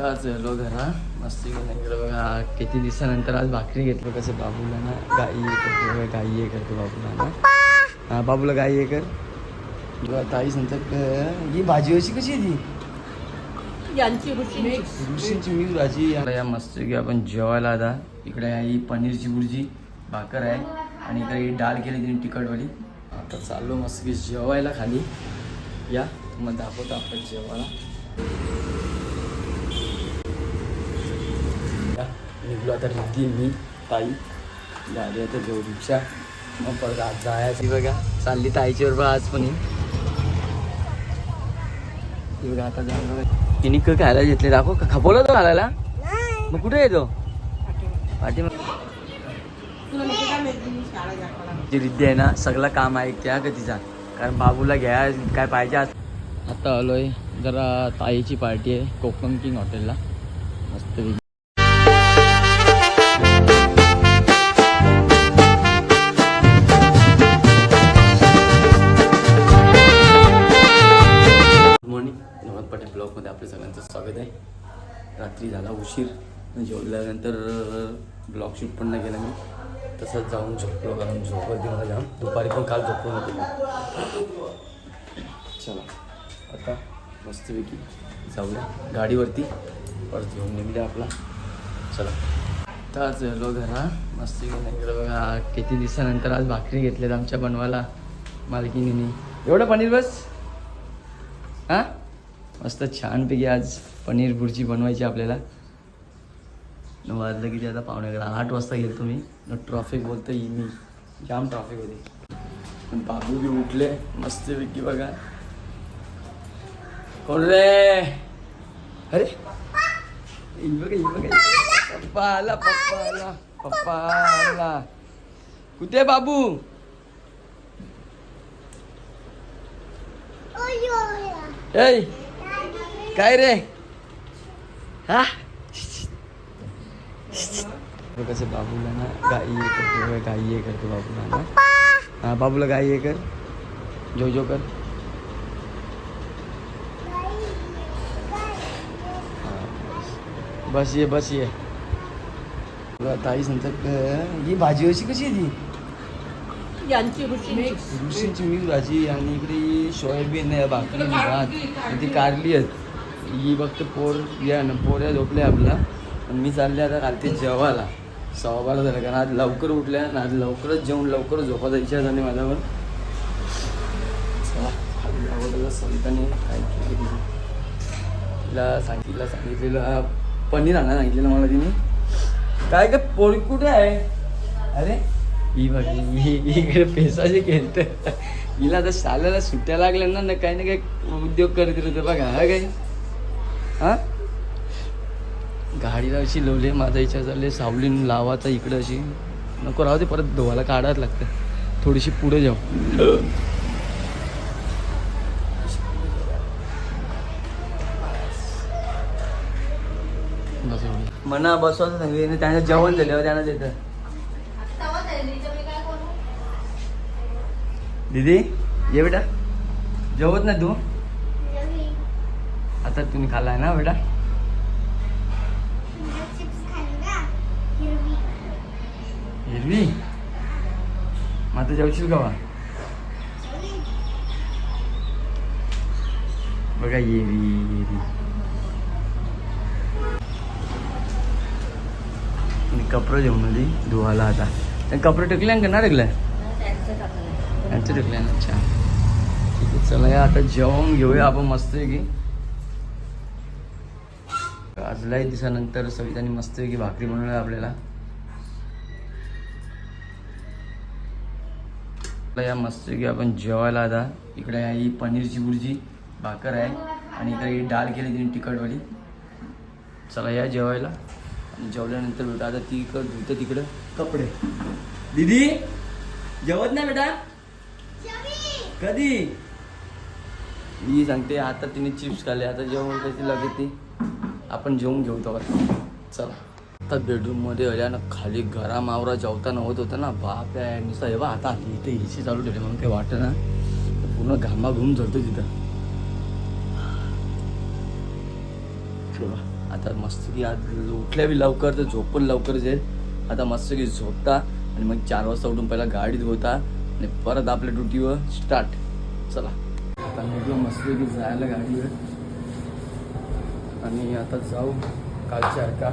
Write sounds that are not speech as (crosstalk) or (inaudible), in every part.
आत्ताच आलो घरा. मस्त बघा किती दिवसानंतर आज भाकरी घेतलं. कसं बाबूला ना गाई हे करतो. गाई हे करतो बाबूला ना. हा बाबूला गाई हे कर. ताई सांगतात "अं, ही भाजी अशी कशी आहे ती? रुशींची मिक्स भाजी. या मस्त की आपण जेवायला आता. इकडे ही पनीरची भुर्जी भाकर आहे. आणि इकडे ही डाळ केली तिने तिखटवाली. आता चाललो मस्त की जेवायला खाली. या मग दाखवतो आपण जेवायला या, निघलो आता रिद्धी मी ताई. गाडी आता रिक्षा. मग परत आज जायची. बघा चालली ताईची बरोबर आज पण बघा आता बघा. तिने क खायला घेतले दाखव. का खपवलं तो घालायला मग कुठे येतो पाठी जी रिद्धी आहे ना सगळं काम ऐकते हा का तिचा कारण बाबूला घ्या काय पाहिजे आज. आता आलोय जरा ताईची पार्टी आहे कोकण किंग हॉटेलला. मस्त रात्री झाला उशीर. म्हणजे जेवल्यानंतर ब्लॉक शूट पण नाही केला मी. तसंच जाऊन झोपलो कारण झोपत मला जाम. दुपारी पण काल झोपलो नव्हतो मी. चला आता मस्तपैकी जाऊया. गाडीवरती परत घेऊन निघूया आपला. चला. आताच आलो घरा मस्त इकडे बघा. किती दिवसानंतर आज भाकरी घेतल्यात आमच्या बनवायला. मालकीनीने. एवढं पनीर बस? मस्त छानपैकी आज पनीर भुर्जी बनवायची आपल्याला. वाजलं किती आता अकरा आठ वाजता गेलो तुम्ही. ट्रॉफिक बोलतो ही मी. जाम ट्रॉफिक होती. बाबू बी उठले. मस्तपैकी बघा. कोण रे? अरे? बघा बघा पप्पा आला पप्पा आला पप्पा आला कुठे बाबू? ऐ! काय रे? हा? कसं बाबूला ना गाई हे करतो गाई हे करतो बाबूला ना. हा बाबूला गाई हे कर. जो जो कर. हा, बस. बस ये बस ये. ताई सांगतात "अं, ही भाजी अशी कशी आहे ती? यांची मिक्स भाजी आणि इकडे ही सोयाबीन आहे भाकरी भात. आणि ती कारली आहेत. ही फक्त पोर या ना पोऱ्या झोपल्या आपला आणि मी चालले आता रात्री जेवायला. सव्वा बारा झालं कारण आज लवकर उठल्या आणि आज लवकरच जेवण लवकरच झोपायचा इच्छा झाली माझ्यावर. चला सविताने काय केलं तिला सांगितलं सांगितलेलं पनीर आणा सांगितलेलं मला तिने. काय काय पोळी कुठे आहे? अरे ही बघ ही इकडे पेसाचे खेळत. हिला आता शाळेला सुट्ट्या लागल्या ना ना काही ना काही उद्योग करत होते बघा हा काही हा? गाडीला अशी लवली माझा इच्छा झाली सावलीन लावाचा इकडे अशी. नको राहू दे परत धुवायला काढायला लागतं. थोडीशी पुढे जाऊ. मना बसवायचं सांगितलं त्यानं जेवण झाल्यावर त्यानं देतं दीदी ये बेटा. जेवत ना तू? आता तुम्ही खाल्लाय ना बेटा? हिरवी. मग आता जेवशील का बा? बघा येरी येरी कपडे जेवणमध्ये धुवायला आता. कपडे टेकले का ना टेकले? यांचं टेकले ना अच्छा. ठीक आहे चला या आता जेवण घेऊया आपण मस्त की. आज लय दिवसानंतर सवितानी मस्त की भाकरी बनवली आपल्याला. या मस्त की आपण जेवायला आता इकडे आहे ही पनीरची भुर्जी भाकर आहे आणि इकडे ही डाळ केली तिने तिखटवाली. चला या जेवायला. आणि जेवल्यानंतर बेटा आता ती इकडं धुतं तिकडं कपडे. दिदी जेवत नाही बेटा? कधी? मी सांगते आता तिने चिप्स खाल्ले आता जेवण कशी लागते ती. आपण जेवून घेऊ तर चला. आता बेडरूममध्ये आल्यानं खाली घरामावरा जेवताना होत होता ना बाप आहे नुसतं हे बा आता इथे ए सी चालू ठेवली म्हणून काही वाटत ना पूर्ण घामाघूम झडतो तिथं. आता मस्त की आज उठल्या बी लवकर तर झोप पण लवकरच आता मस्त की झोपता आणि मग चार वाजता उठून पहिला गाडीत होता आणि परत आपल्या ड्युटीवर स्टार्ट. चला. आता निघलो मस्त की जायला गाडीवर. आणि आता जाऊ कालच्या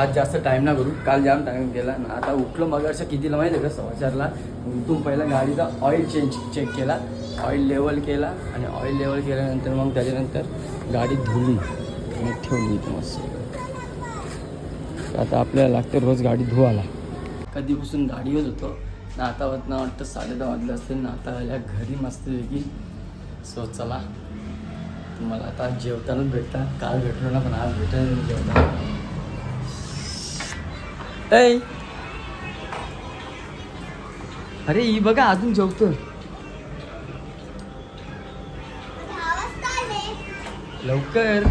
आज जास्त टाईम ना करू. काल जाम टाईम गेला ना. आता उठलो मग असं कितीला माहिती आहे का? समाचारला उठून पहिला गाडीचा ऑइल चेंज चेक केला. ऑइल लेवल केला आणि ऑइल लेवल केल्यानंतर मग त्याच्यानंतर गाडी धुली आणि ठेवली इथं मस्त. आता आपल्याला लागते रोज गाडी धुवायला. कधीपासून गाडीवर होतो. ना आता होत वाटतं साडे दहा वाजले असते ना आता आल्या घरी मस्तपैकी सो चला. तुम्हाला आता जेवतानाच भेटता काल भेटलो ना पण आज भेटायला जेवताना. ऐ! अरे ही बघा अजून जेवतो लवकर.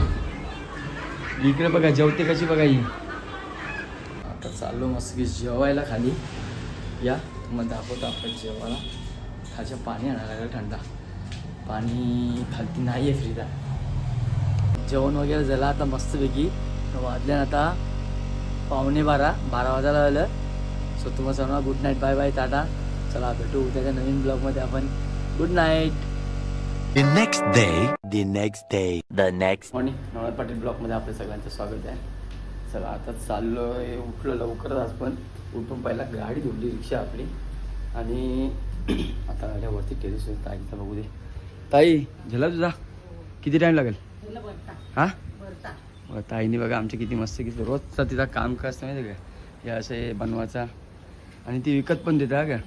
इकडे बघा जेवते कशी बघा ही. आता चाललो मस्त की जेवायला खाली. या मग दाखवतो आपण जेवायला. खालच्या पाणी आणायला लागलं थंडा. पाणी खालती नाही आहे फ्रीदा जेवण वगैरे झालं आता मस्तपैकी. वाजल्या आता पावणे बारा बारा वाजायला आलं सो तुम्हाला सर्वांना good night bye bye tata. चला भेटू उद्याच्या नवीन ब्लॉगमध्ये आपण. Good night The next day, the next day, the next morning Navnath Patil ब्लॉकमध्ये आपल्या सगळ्यांचं स्वागत आहे. चला आता चाललो आहे उठलो लवकरच आज पण. उठून पहिला गाडी धुडली रिक्षा आपली. आणि (clears throat) आता गाड्यावरती टेरेसवर ताईचा बघू दे. ताई झाला तुझा? किती टाईम लागेल? हा? बघा, ताईने बघा आमच्या किती मस्त की रोजचा तिचा काम काय असतं माहिती का? हे असं हे बनवायचा. आणि ती विकत पण देता का?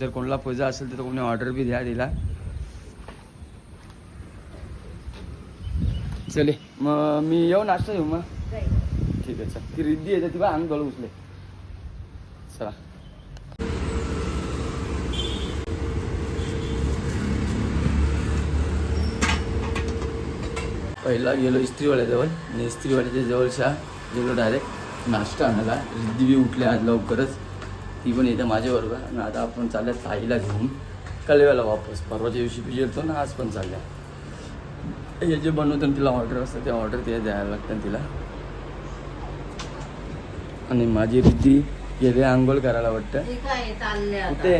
जर कोणाला पूजा असेल तर कोणी ऑर्डर बी द्या तिला. चले मग मी येऊ नाश्ता येऊ मग? ठीक आहे चल. ती रिद्धी येते ती बा अंग गळ उचले चला. पहिला गेलो इस्त्रीवाल्याजवळ आणि इस्त्रीवाल्याच्या जवळच्या गेलो डायरेक्ट नाश्ता आणायला. रिद्धी बी उठले आज लवकरच. ती पण येते माझ्याबरोबर. आणि आता आपण चालल्या ताईला घेऊन कलव्याला वापस. परवाच्या दिवशी येतो ना आज पण चालल्या. हे जे बनवतो ना तिला ऑर्डर असतं ते ऑर्डर ते द्यायला लागतं तिला. आणि माझी रिद्धी गेले आंघोळ करायला वाटतं. कुठे?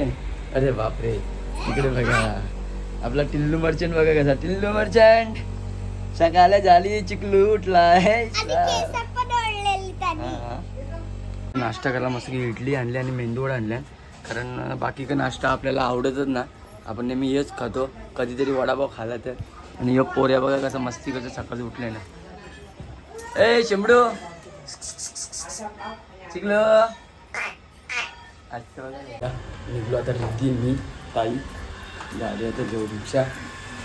अरे बापरे. इकडे बघा. आपला टिल्लू मर्चंट बघा कसा. टिल्लू मर्चंट सकाळ झाली चिकलू उठलाय. हा. नाश्ता करायला मस्त की इडली आणली आणि मेंदूवडा आणल्या. कारण बाकी का नाश्ता आपल्याला आवडतच ना. आपण नेहमी हेच खातो. कधीतरी वडापाव खाला तर. आणि ह्यो पोऱ्या बघा कसं मस्ती कसं सकाळी उठले ना ए शेंबडू. चिकलं. निघलो आता रिद्धी मी ताई. गाडी आता घेऊ रिक्षा.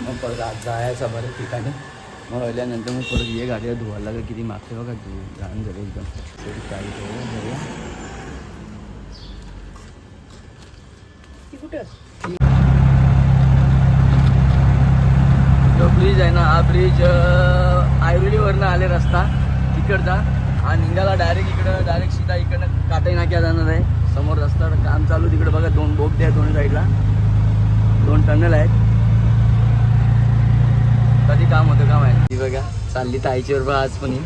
मग परत आज जायचा बऱ्याच ठिकाणी. मग आल्यानंतर मग परत ये गाडीला धुवायला लागेल किती मागते बघा धु घाण झालं एकदम. ती जो ब्रिज आहे ना हा ब्रिज आयुर्वेदीवरनं आले रस्ता. तिकडचा हा निघाला डायरेक्ट इकडं डायरेक्ट सीधा इकडनं काटाई नाक्या जाणार आहे. समोर रस्ता काम चालू तिकडे बघा दोन बोगदे आहेत दोन्ही साईडला दोन टनल आहेत. कधी काम होतं का माहिती? ती बघा चालली ताईची बरोबर आज पण ही.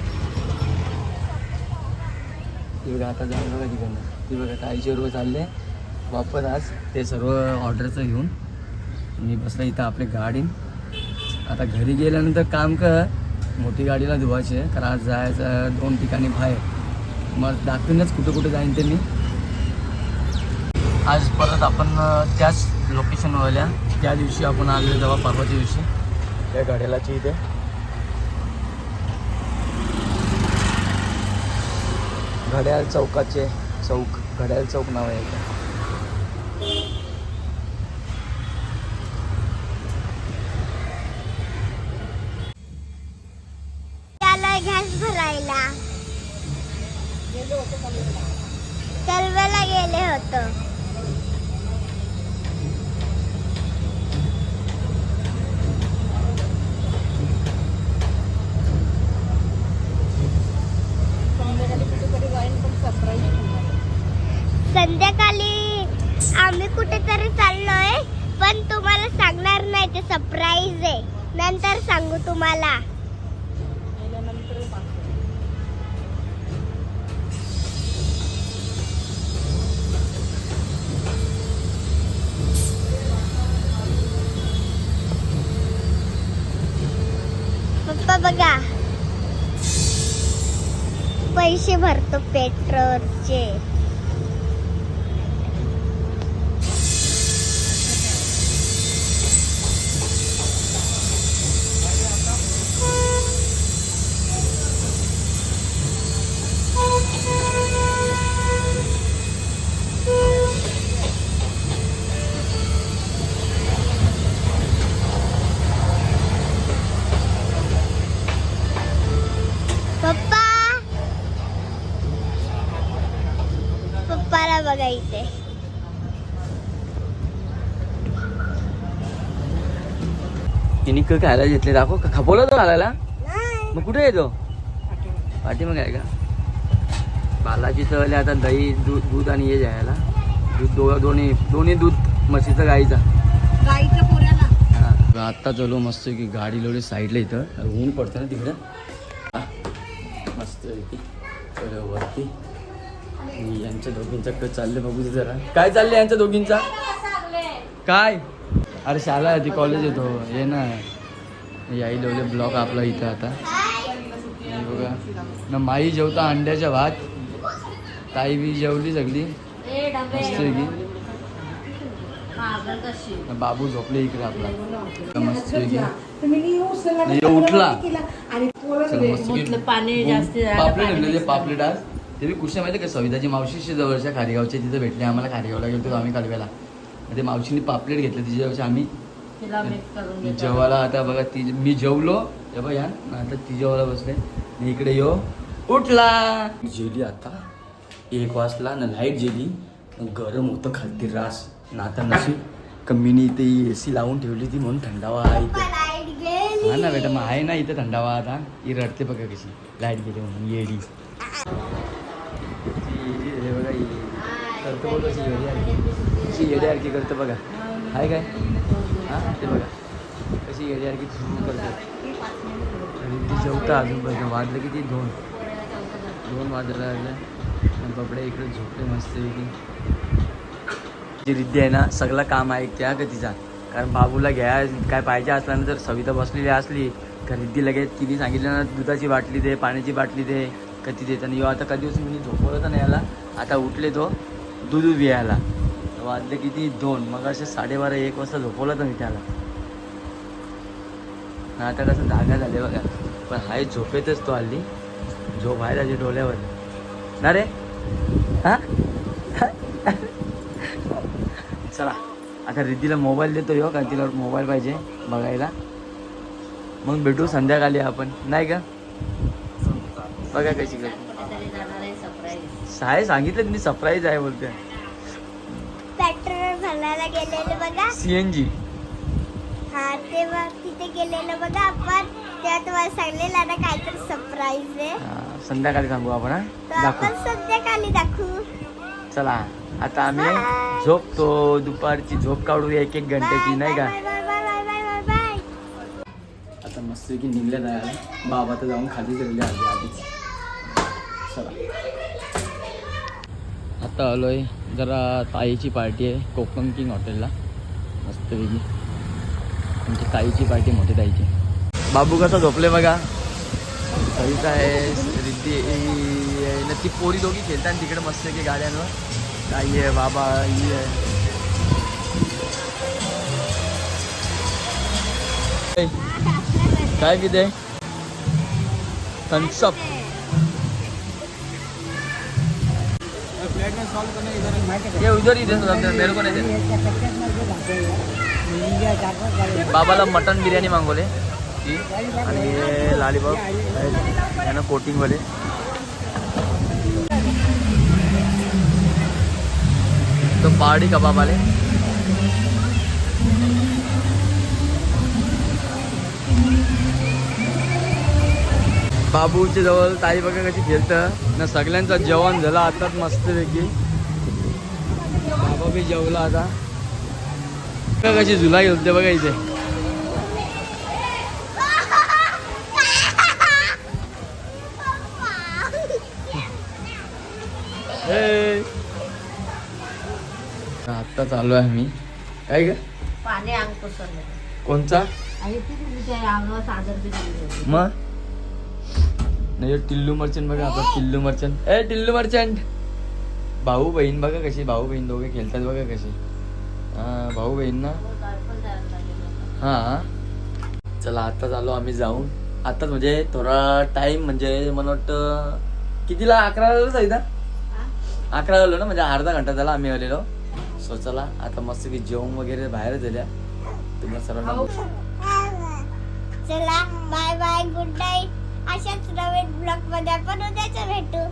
ती बघा आता जाऊन बघा तिकडनं. ती बघा ताईची बरोबर चालले. वापस आज ते सर्व ऑर्डरचं घेऊन. मी बसला इथं आपल्या गाडी आता घरी गेल्यानंतर काम कर. मोठी गाडीला धुवायची आहे कारण आज जायचं दोन ठिकाणी बाहेर. मग दाखवीनच कुठं कुठं जाईन ते मी. आज परत आपण त्याच लोकेशनवरल्या त्या दिवशी आपण आलो जेव्हा परवाच्या दिवशी. त्या घड्याळाची इथे. घड्याळ चौकाचे चौक घड्याळ चौक नाव आहे तुम्हाला. पप्पा बघा. पैसे भरतो पेट्रोलचे. बघा इथे तिने क- खायला घेतले दाखव. का खपवला तो घालायला मग कुठे येतो पाठीमाग आहे का? बालाजी तळले आता दही दूध दूध आणि हे जायला दूध दो दोन्ही दोन्ही दूध म्हशीचं गाईचा. पोऱ्याला. हा. आत्ता चलो मस्त की गाडी लोडी साईडला इथं. ऊन पडतं ना तिकडं. मस्त वरती. आणि यांच्या दोघींचा क चालले बघू दे जरा. काय चाललंय यांच्या दोघींचा? काय? अरे शाळा आहे ती कॉलेज येतो ये ना. याई लोले ब्लॉक आपला इथं आता. हे बघा. ना माई जेवता अंड्याच्या भात. ताई बी जेवली सगळी. मस्त आहे की? ना बाबू झोपले इकडे आपला. मस्त उठला. पापलेट ते पापलेट आज. ते बी कुठच्या माहिती का? सविताची मावशीशी जवळच्या खारीगावच्या तिथे भेटले आम्हाला खारीगावला गेलो आम्ही कालव्याला. ते मावशीने पापलेट घेतले तिच्यावरच्या आम्ही. जेवायला आता बघा ती मी जेवलो. बघ या आता ती जेवायला बसले. आणि इकडे यो उठला! जेली आता. एक वाजला ना लाइट जेली. गरम होतं खालती रास. ना आता नशीब कमीनी इथे ए सी लावून ठेवली ती म्हणून थंडावा आहे इथे. हा ना बेटा मग आहे ना इथं थंडावा आता. ही रडते बघा कशी. लाइट गेली म्हणून येडी. ती. करतो बघ कशी येडी आहे कशी येड्यासारखी करतो बघा आहे काय हां ते बघा कशी येड्यासारखी झुम करतो आणि ती जेवता अजून बघा. वाजलं किती दोन दोन वाजायला लागल्या आणि बबड्या इकडे झोपले मस्त जी रिद्धी आहे ना सगळं काम आहे त्या का तिचा. कारण बाबूला घ्या काय पाहिजे असला ना तर सविता बसलेली असली तर रिद्धी लगेच तिने सांगितलं ना दुधाची बाटली दे पाण्याची बाटली दे कधी देत आणि आता कधी दिवस मी झोपवलं तर नाही याला आता उठले तो. दूध यायला वाजले किती? दोन. मग असे साडेबारा एक वाजता झोपवलं तर मी त्याला. आता कसं जागा झाले बघा. पण हाय झोपेतच तो हल्ली. झोप आहे त्याच्या डोळ्यावर. ना रे? हा? चला. आता रिद्धीला मोबाईल देतो यो का तिला मोबाईल पाहिजे बघायला. मग भेटू संध्याकाळी आपण. नाही का? बघा कशी कशी साय सांगितलं मी सरप्राईज आहे बोलते. पेट्रोल भरायला गेलेलं बघा. सी एन जी हा तेव्हा तिथे गेलेलं बघा आपण. तेव्हा तुम्हाला सांगलेलं आता काहीतरी सरप्राईज आहे. संध्याकाळी सांगू आपण हा? तर दाखवू. आपण संध्याकाळी दाखवू. चला आता आम्ही झोपतो. दुपारची झोप काढू एक एक घंट्याची नाही का? Bye bye bye bye bye bye bye आता मस्त की निघल्या जायला बाबा तर जाऊन खाली गेलेले आधी आधीच. चला. आता आलोय जरा ताईची पार्टी आहे कोकण किंग हॉटेलला. मस्तपैकी. आमची ताईची पार्टी मोठी ताईची. बाबू कसा झोपले बघा? सविता आहे रिद्धी आहे ना ती पोरी दोघी खेळतात तिकडे मस्त की गाड्यांवर. ताई आहे बाबा ही आहे. काय किती आहे. थम्सअप ये उधर ही दे दो, मेरे को नहीं दे बाबाला मटन बिर्याणी मागवले. ती. आणि हे लालीबाग यानं कोटिंगवाले तो पहाडी कबाब आले बाबूच्या जवळ ताई बघा कशी खेळतं. ना सगळ्यांचं जेवण झालं आताच मस्तपैकी. बाबा बी जेवला आता. बघा कशी झुला खेळते बघा इथे. हे. आत्ता चालू आहे मी. काय ग? पाणी अंग कोणचा. मग? नाही टिल्लू मर्चंट बघा आपला टिल्लू मर्चंट. ए टिल्लू मर्चंट! भाऊ बहीण बघा कशी भाऊ बहीण दोघे खेळतात बघा कशी. भाऊ बहीण ना? हा. चला आताच आलो आम्ही जाऊन. आताच म्हणजे थोडा टाईम म्हणजे मला वाटतं कितीला? अकरा वाजता इथं अकरा झालो ना म्हणजे अर्धा घंटा झाला आम्ही आलेलो. सो चला आता मस्त की जेवण वगैरे बाहेर झाल्या. तुम्हाला सर्वांना चला बाय बाय गुड नाईट अशाच नवीन ब्लॉगमध्ये आपण उद्याच भेटू.